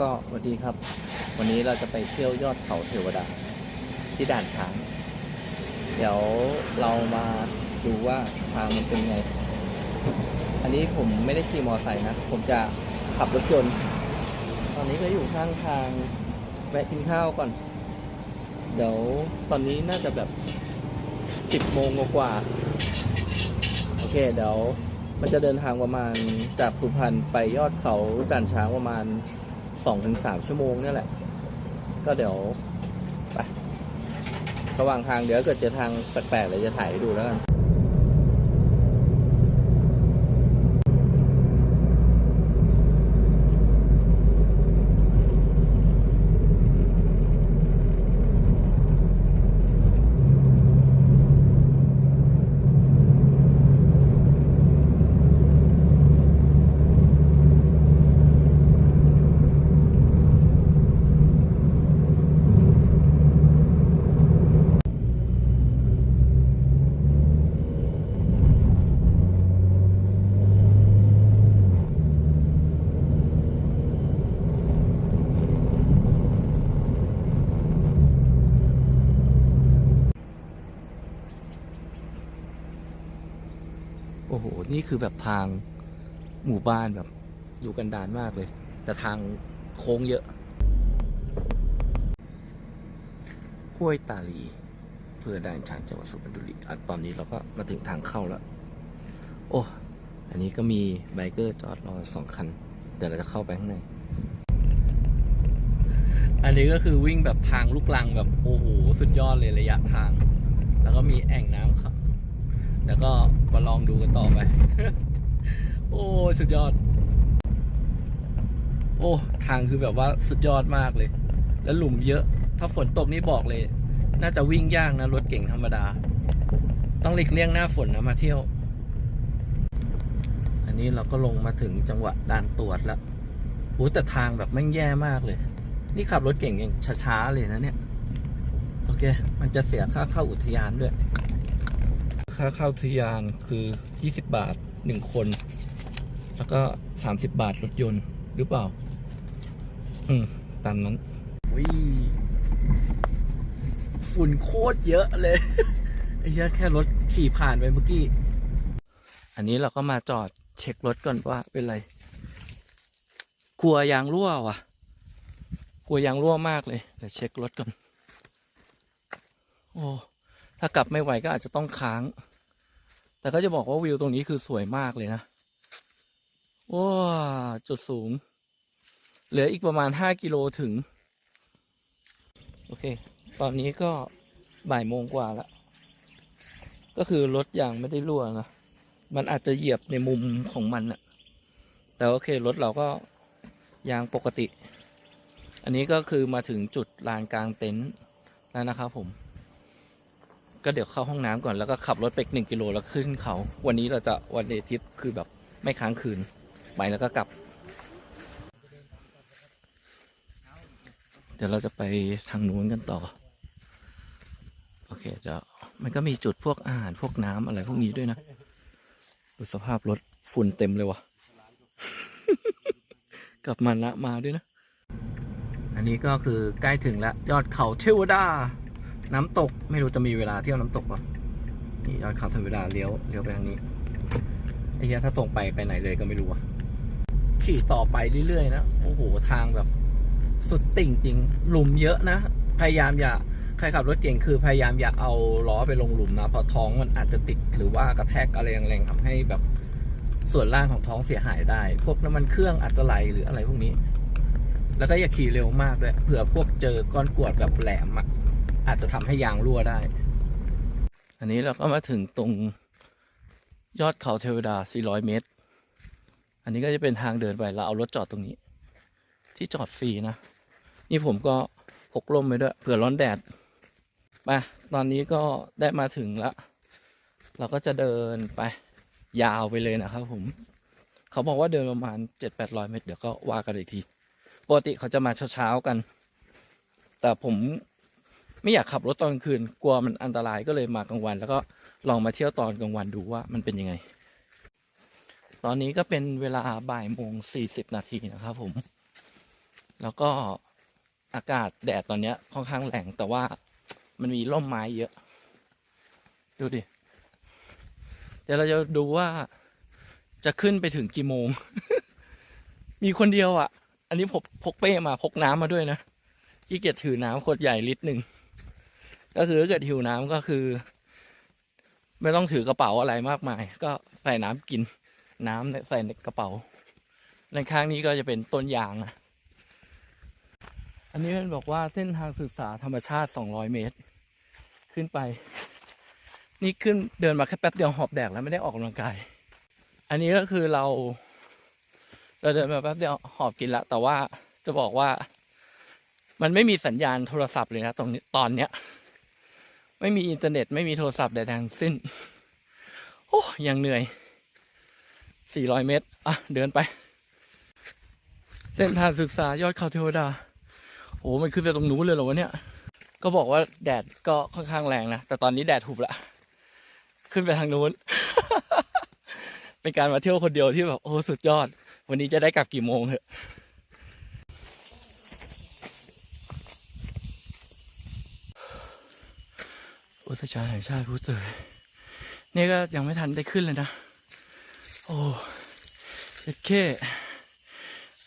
ก็สวัสดีครับ วันนี้เราจะไปเที่ยวยอดเขาเทวดา ที่ด่านช้าง เดี๋ยวเรามาดูว่าทางมันเป็นไง อันนี้ผมไม่ได้ขี่มอไซค์นะ ผมจะขับรถยนต์ตอนนี้ก็อยู่ข้างทางแวะกินข้าวก่อน เดี๋ยวตอนนี้น่าจะแบบสิบโมงกว่า โอเคเดี๋ยวมันจะเดินทางประมาณจากสุพรรณไปยอดเขาด่านช้างประมาณ สองถึงสามชั่วโมงเนี่ยแหละ ก็เดี๋ยวไประหว่างทางเดี๋ยวเกิดเจอทางแปลกๆเลยจะถ่ายให้ดูแล้วกัน นี่คือแบบทางหมู่บ้านแบบอยู่กันดานมากเลย แต่ทางโค้งเยอะห้วยตาลีเพื่อด่านช้างจังหวัดสุพรรณบุรีอะตอนนี้เราก็มาถึงทางเข้าแล้ว โอ้ อันนี้ก็มีไบเกอร์จอดรอสองคัน เดี๋ยวเราจะเข้าไปข้างใน อันนี้ก็คือวิ่งแบบทางลูกลังแบบ โอ้โห สุดยอดเลยระยะทาง แล้วก็มีแอ่งน้ำครับ แล้วก็มาลองดูกันต่อไป โอ้สุดยอด โอ้ทางคือแบบว่าสุดยอดมากเลย แล้วหลุมเยอะ ถ้าฝนตกนี่บอกเลย น่าจะวิ่งยากนะรถเก่งธรรมดา ต้องหลีกเลี่ยงหน้าฝนนะมาเที่ยว อันนี้เราก็ลงมาถึงจังหวะด่านตรวจแล้วโอ้แต่ทางแบบแม่งแย่มากเลย นี่ขับรถเก่งยังช้าๆเลยนะเนี่ย โอเค มันจะเสียค่าเข้าอุทยานด้วย ค่าเข้าอุทยานคือ 20 บาท 1 คน แล้วก็ 30 บาทรถยนต์หรือเปล่า อืม ตามนั้นวิฝุ่นโคตรเยอะเลยไอ้เหี้ยอะแค่รถขี่ผ่านไปเมื่อกี้ อันนี้เราก็มาจอดเช็ครถก่อนว่าเป็นไร กลัวยางรั่วว่ะ กลัวยางรั่วมากเลยเดี๋ยวเช็ครถก่อน โอ้ ถ้ากลับไม่ไหวก็อาจจะต้องค้าง แต่ก็จะบอกว่าวิวตรงนี้คือสวยมากเลยนะว้าจุดสูง เหลืออีกประมาณห้ากิโลถึง โอเค ตอนนี้ก็บ่ายโมงกว่าแล้วก็คือรถยางไม่ได้รั่วนะมันอาจจะเหยียบในมุมของมันอะแต่โอเครถเราก็ยางปกติ อันนี้ก็คือมาถึงจุดลานกลางเต็นท์แล้วนะครับผม ก็เดี๋ยวเข้าห้องน้ำก่อนแล้วก็ขับรถไปอีกหนึ่งกิโลแล้วขึ้นเขา วันนี้เราจะวันเดทิปคือแบบไม่ค้างคืน ไปแล้วก็กลับ เดี๋ยวเราจะไปทางนู้นกันต่อ โอเคเดี๋ยวมันก็มีจุดพวกอาหารพวกน้ำอะไรพวกนี้ด้วยนะ ดูสภาพรถฝุ่นเต็มเลยวะกลับมาละมาด้วยนะ อันนี้ก็คือใกล้ถึงแล้วยอดเขาเทวดา น้ำตกไม่รู้จะมีเวลาเที่ยวน้ำตกป่ะนี่ยอดเขาเวดาเลี้ยวเลี้ยวไปทางนี้ไอ้เหี้ยถ้าตรงไปไปไหนเลยก็ไม่รู้อะขี่ต่อไปเรื่อยๆนะโอ้โหทางแบบ สุดติ่งจริงหลุมเยอะนะพยายามอย่าใครขับรถเก่งคือพยายามอย่าเอาล้อไปลงหลุมนะเพราะท้องมันอาจจะติดหรือว่ากระแทกอะไรแรงๆทำให้แบบส่วนล่างของท้องเสียหายได้ พวกน้ำมันเครื่องอาจจะไหลหรืออะไรพวกนี้ แล้วก็อย่าขี่เร็วมากด้วยเผื่อพวกเจอก้อนกรวดแบบแหลมอะ อาจจะทำให้ยางรั่วได้ อันนี้เราก็มาถึงตรงยอดเขาเทวดา 400 เมตร อันนี้ก็จะเป็นทางเดินไป เราเอารถจอดตรงนี้ ที่จอดฟรีนะ นี่ผมก็พกร่มไปด้วยเผื่อร้อนแดดไปตอนนี้ก็ได้มาถึงแล้ว เราก็จะเดินไปยาวไปเลยนะครับผม เขาบอกว่าเดินประมาณ7-800เมตร เดี๋ยวก็ว่ากันอีกที ปกติเขาจะมาเช้าๆกัน แต่ผม ไม่อยากขับรถตอนกลางคืนกลัวมันอันตรายก็เลยมากลางวัน แล้วก็ลองมาเที่ยวตอนกลางวันดูว่ามันเป็นยังไง ตอนนี้ก็เป็นเวลาบ่ายโมงสี่สิบนาทีนะครับผม แล้วก็อากาศแดดตอนเนี้ยค่อนข้างแรงแต่ว่ามันมีร่มไม้เยอะ ดูดิ เดี๋ยวเราจะดูว่าจะขึ้นไปถึงกี่โมง มีคนเดียวอะ อันนี้ผมพกเป้มาพกน้ำมาด้วยนะขี้เกียจถือน้ำขวดใหญ่ลิตรหนึ่ง ก็คือถ้าเกิดหิวน้ำก็คือ ไม่ต้องถือกระเป๋าอะไรมากมาย ก็ใส่น้ำกิน น้ำเนี่ยใส่ในกระเป๋าในข้างนี้ก็จะเป็นต้นยางนะอันนี้มันบอกว่าเส้นทางศึกษาธรรมชาติ 200 เมตร ขึ้นไป นี่ขึ้นเดินมาแค่แป๊บเดียวหอบแดกแล้วไม่ได้ออกกำลังกาย อันนี้ก็คือเรา เราเดินมาแป๊บเดียวหอบกินละ แต่ว่าจะบอกว่า มันไม่มีสัญญาณโทรศัพท์เลยนะตรงนี้ตอนเนี้ย ไม่มีอินเทอร์เน็ตไม่มีโทรศัพท์ใดทั้งสิ้น โอ้ยังเหนื่อย 400 เมตร อะ เดินไป เส้นทางศึกษายอดเขาเทวดา โอ้มันขึ้นไปตรงนู้นเลยเหรอวะเนี่ย ก็บอกว่าแดดก็ค่อนข้างแรงนะ แต่ตอนนี้แดดหุบละ ขึ้นไปทางนู้น เป็นการมาเที่ยวคนเดียวที่แบบ โอ้ สุดยอด วันนี้จะได้กลับกี่โมงเหอะ อุตสาแห่งชาติพูดเตยนี่ก็ยังไม่ทันได้ขึ้นเลยนะ โอ้เจ็ดเข้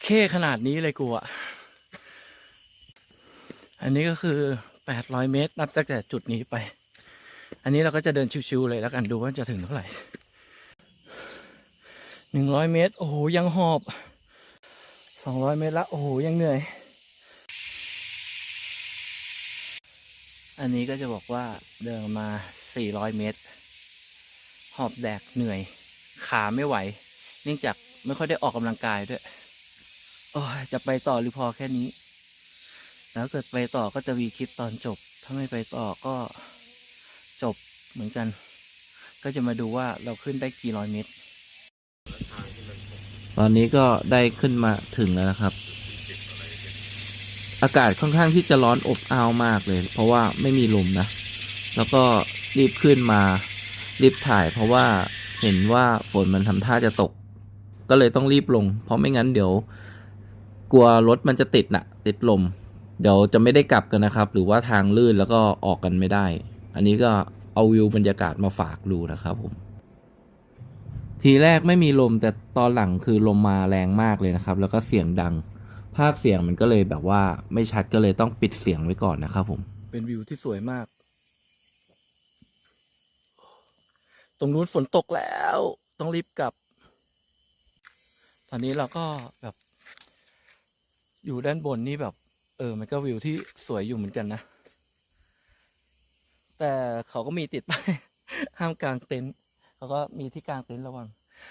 เข้ขนาดนี้เลยกูอะอันนี้ก็คือแปดร้อยเมตร นับจากแต่จุดนี้ไป อันนี้เราก็จะเดินชิวๆเลยแล้วกันดูว่าจะถึงเท่าไหร่หนึ่งร้อยเมตร โอ้โหยังหอบสองร้อยเมตรละ โอ้โหยังเหนื่อย อันนี้ก็จะบอกว่าเดินมาสี่ร้อยเมตร หอบแดกเหนื่อย ขาไม่ไหว เนื่องจากไม่ค่อยได้ออกกำลังกายด้วย โอ้จะไปต่อหรือพอแค่นี้ แล้วเกิดไปต่อก็จะมีคลิปตอนจบ ถ้าไม่ไปต่อก็จบเหมือนกัน ก็จะมาดูว่าเราขึ้นได้กี่ร้อยเมตร ตอนนี้ก็ได้ขึ้นมาถึงแล้วนะครับ อากาศค่อนข้างที่จะร้อนอบอ้าวมากเลย เพราะว่าไม่มีลมนะ แล้วก็รีบขึ้นมา รีบถ่าย เพราะว่าเห็นว่าฝนมันทำท่าจะตก ก็เลยต้องรีบลง เพราะไม่งั้นเดี๋ยว กลัวรถมันจะติดนะติดลม เดี๋ยวจะไม่ได้กลับกันนะครับ หรือว่าทางลื่นแล้วก็ออกกันไม่ได้ อันนี้ก็เอาวิวบรรยากาศมาฝากดูนะครับผมทีแรกไม่มีลมแต่ตอนหลังคือลมมาแรงมากเลยนะครับ แล้วก็เสียงดัง ภาคเสียงมันก็เลยแบบว่าไม่ชัดก็เลยต้องปิดเสียงไว้ก่อนนะครับผม เป็นวิวที่สวยมาก ตรงนู้นฝนตกแล้ว ต้องรีบกลับ ตอนนี้เราก็แบบ อยู่ด้านบนนี่แบบ เออ มันก็วิวที่สวยอยู่เหมือนกันนะ แต่เขาก็มีติดไปห้ามกลางเต็นท์เขาก็มีที่กลางเต็นท์ระวัง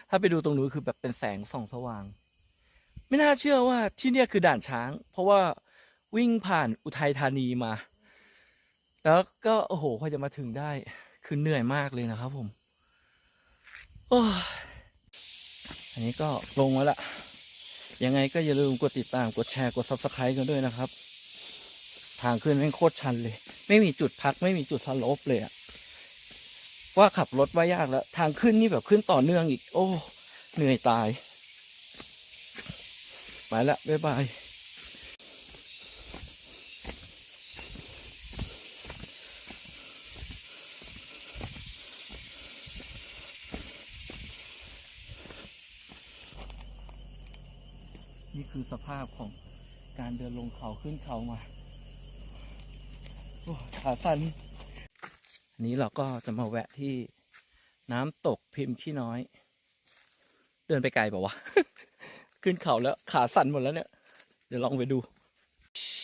ถ้าไปดูตรงนู้นคือแบบเป็นแสงส่องสว่าง ไม่น่าเชื่อว่าที่เนี่ยคือด่านช้าง เพราะว่าวิ่งผ่านอุทัยธานีมา แล้วก็โอ้โหพอจะมาถึงได้ คือเหนื่อยมากเลยนะครับผมโอ้อันนี้ก็ลงแล้วล่ะ ยังไงก็อย่าลืมกดติดตามกดแชร์กด subscribe กันด้วยนะครับ ทางขึ้นแม่งโคตรชันเลย ไม่มีจุดพักไม่มีจุดสลปเลยอะว่าขับรถว่ายากแล้ว ทางขึ้นนี่แบบขึ้นต่อเนื่องอีก โอ้ เหนื่อยตาย ไปละบ๊ายบายนี่คือสภาพของการเดินลงเขาขึ้นเขามาโอ้ขาสันอันนี้เราก็จะมาแวะที่น้ำตกพิมพ์ขี้น้อย เดินไปไกลเปล่าวะ ขึ้นเขาแล้วขาสั่นหมดแล้วเนี่ย เดี๋ยวลองไปดู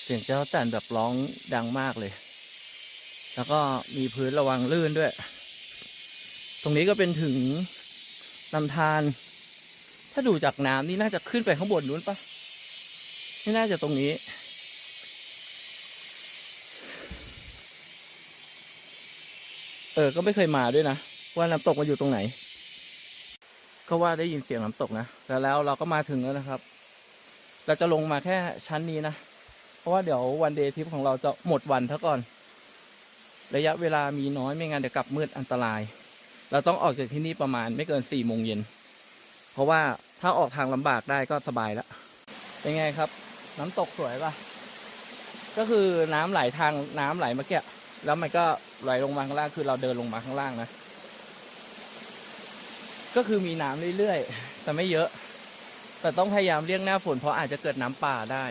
เสียงเจ้าจันแบบร้องดังมากเลย แล้วก็มีพื้นระวังลื่นด้วย ตรงนี้ก็เป็นถึงลำธารถ้าดูจากน้ำนี่น่าจะขึ้นไปข้างบนนู้นปะไม่น่าจะตรงนี้ เออ ก็ไม่เคยมาด้วยนะ ว่าน้ำตกมาอยู่ตรงไหน ก็ว่าได้ยินเสียงน้ำตกนะแต่แล้วเราก็มาถึงแล้วนะครับ เราจะลงมาแค่ชั้นนี้นะ เพราะว่าเดี๋ยววันเดย์ทริปของเราจะหมดวันเท่าก่อน ระยะเวลามีน้อยไม่งั้นเดี๋ยวกลับมืดอันตราย เราต้องออกจากที่นี่ประมาณไม่เกินสี่โมงเย็น เพราะว่าถ้าออกทางลำบากได้ก็สบายแล้ว เป็นไงครับ น้ำตกสวยปะก็คือน้ำไหลทางน้ำไหลเมื่อกี้แล้วมันก็ไหลลงมาข้างล่างคือเราเดินลงมาข้างล่างนะ ก็คือมีน้ำเรื่อยๆ แต่ไม่เยอะ แต่ต้องพยายามเลี่ยงหน้าฝนเพราะอาจจะเกิดน้ำป่าได้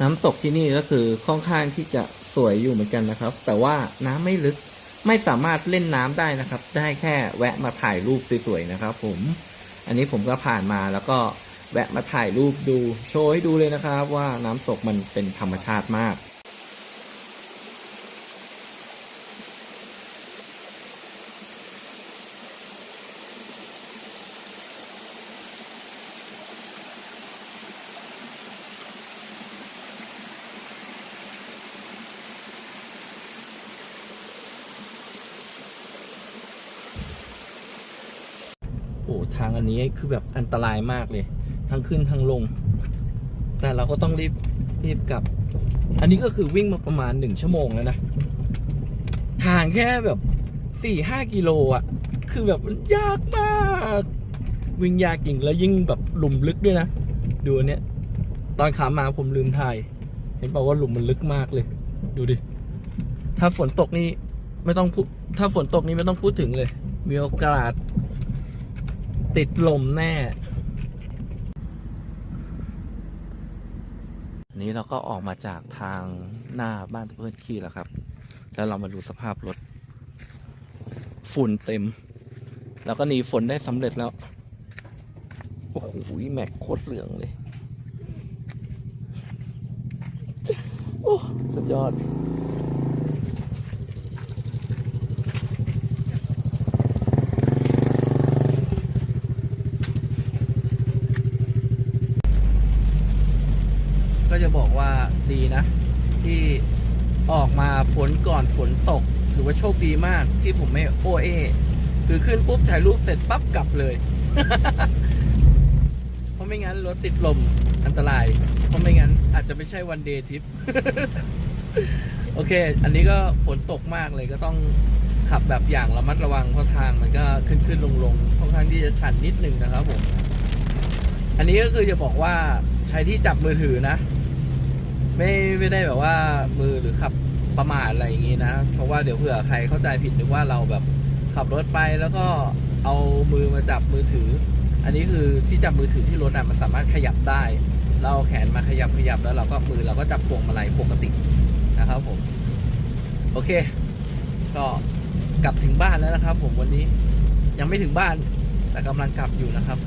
น้ำตกที่นี่ก็คือค่อนข้างที่จะสวยอยู่เหมือนกันนะครับ แต่ว่าน้ำไม่ลึกไม่สามารถเล่นน้ำได้นะครับ ได้แค่แวะมาถ่ายรูปสวยๆนะครับ ผม อันนี้ผมก็ผ่านมาแล้วก็แวะมาถ่ายรูปดูโชว์ให้ดูเลยนะครับ ว่าน้ำตกมันเป็นธรรมชาติมาก นี้คือแบบอันตรายมากเลย ทั้งขึ้นทั้งลง แต่เราก็ต้องรีบรีบกลับ อันนี้ก็คือวิ่งมาประมาณหนึ่งชั่วโมงแล้วนะทางแค่แบบสี่ห้ากิโลอะ คือแบบมันยากมาก วิ่งยากจริงแล้วยิ่งแบบหลุมลึกด้วยนะ ดูอันเนี้ย ตอนขามาผมลืมถ่าย เห็นบอกว่าหลุมมันลึกมากเลย ดูดิ ถ้าฝนตกนี่ไม่ต้องพูดถ้าฝนตกนี่ไม่ต้องพูดถึงเลย มีโอกาส ติดลมแน่ นี้เราก็ออกมาจากทางหน้าบ้านตะเพินขี้แล้วครับ แล้วเรามาดูสภาพรถ ฝุ่นเต็ม แล้วก็หนีฝนได้สำเร็จแล้ว โอ้โหแม็กโคตรเหลืองเลย โอ้สุดยอด ก็จะบอกว่าดีนะ ที่ออกมาฝนก่ อนฝนตกถือว่าโชคดีมากที่ผมไม่โอเอคือขึ้นปุ๊บถ่ายรูปเสร็จปั๊บกลับเลย เพราะไม่งั้นรถติดลมอันตราย เพราะไม่งั้นอาจจะไม่ใช่วันเดย์ทริป โอเค อันนี้ก็ฝนตกมากเลยก็ต้องขับแบบอย่างระมัดระวังเพราะทางมันก็ขึ้นขึ้นลงลงค่อนข้างที่จะชันนิดนึงนะครับผม อันนี้ก็คือจะบอกว่าใช้ที่จับมือถือนะ ไม่ไม่ได้แบบว่ามือหรือขับประมาทอะไรอย่างงี้นะ เพราะว่าเดี๋ยวเผื่อใครเข้าใจผิดนึกว่าเราแบบขับรถไปแล้วก็เอามือมาจับมือถือ อันนี้คือที่จับมือถือที่รถอะมันสามารถขยับได้ เราเอาแขนมาขยับขยับแล้วเราก็มือเราก็จับพวงมาลัยปกตินะครับผม โอเค ก็กลับถึงบ้านแล้วนะครับ ผมวันนี้ยังไม่ถึงบ้านแต่กำลังกลับอยู่นะครับ